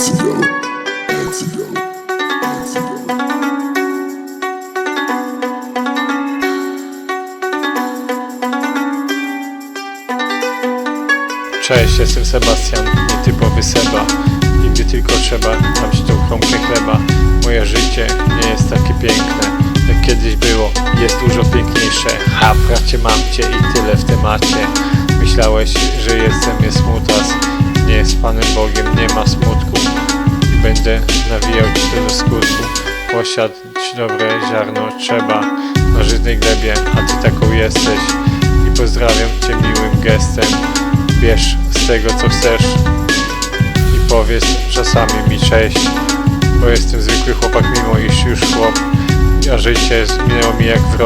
Cześć, jestem Sebastian, nietypowy Seba. I gdy tylko trzeba, tam się tą kromkę chleba. Moje życie nie jest takie piękne Jak kiedyś było, jest dużo piękniejsze. Ha, bracie, mam cię i tyle w temacie. Myślałeś, że jestem jest mutas nie jest Panem Bogiem, nie ma smutku. I będę nawijał ci to do skutku. Posiadć dobre ziarno trzeba na żyznej glebie, a ty taką jesteś. I pozdrawiam cię miłym gestem. Bierz z tego co chcesz. I powiedz czasami mi cześć, bo jestem zwykły chłopak mimo iż już chłop, a życie minęło mi jak w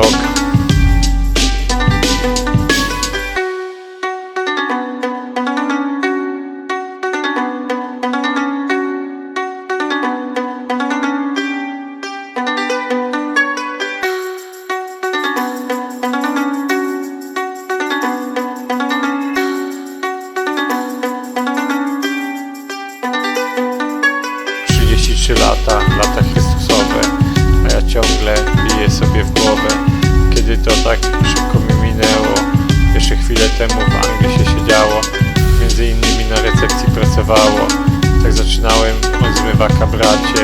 lata, lata Chrystusowe, a ja ciągle biję sobie w głowę, kiedy to tak szybko mi minęło. Jeszcze chwilę temu w Anglii się siedziało, między innymi na recepcji pracowało. Tak zaczynałem od zmywaka bracie,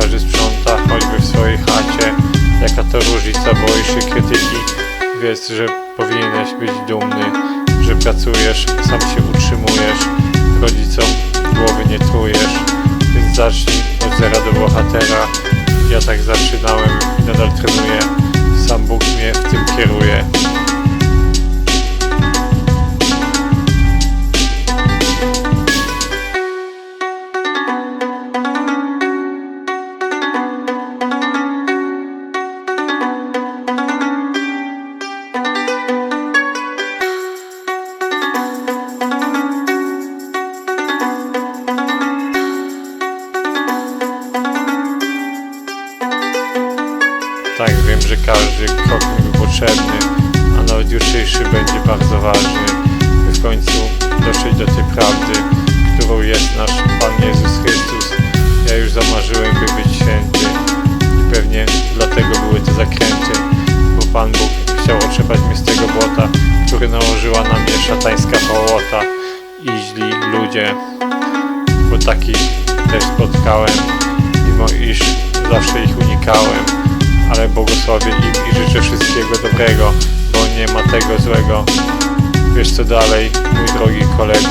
każdy sprząta choćby w swojej chacie. Jaka to różnica, boisz się krytyki, wiesz, że powinieneś być dumny, że pracujesz, sam się utrzymujesz, rodzicom głowy nie trujesz, więc zacznij od zera do bohatera. Ja tak zaczynałem i nadal trenuję, sam Bóg mnie w tym kieruje. Tak, wiem, że każdy krok mi był potrzebny, a nawet jutrzejszy będzie bardzo ważny, by w końcu dotrzeć do tej prawdy, którą jest nasz Pan Jezus Chrystus. Ja już zamarzyłem, by być święty. I pewnie dlatego były te zakręty, bo Pan Bóg chciał otrzepać mnie z tego błota, które nałożyła na mnie szatańska hołota i źli ludzie, bo takich też spotkałem, mimo iż zawsze ich unikałem ale błogosławię im i życzę wszystkiego dobrego, bo nie ma tego złego. Wiesz co dalej, mój drogi kolego.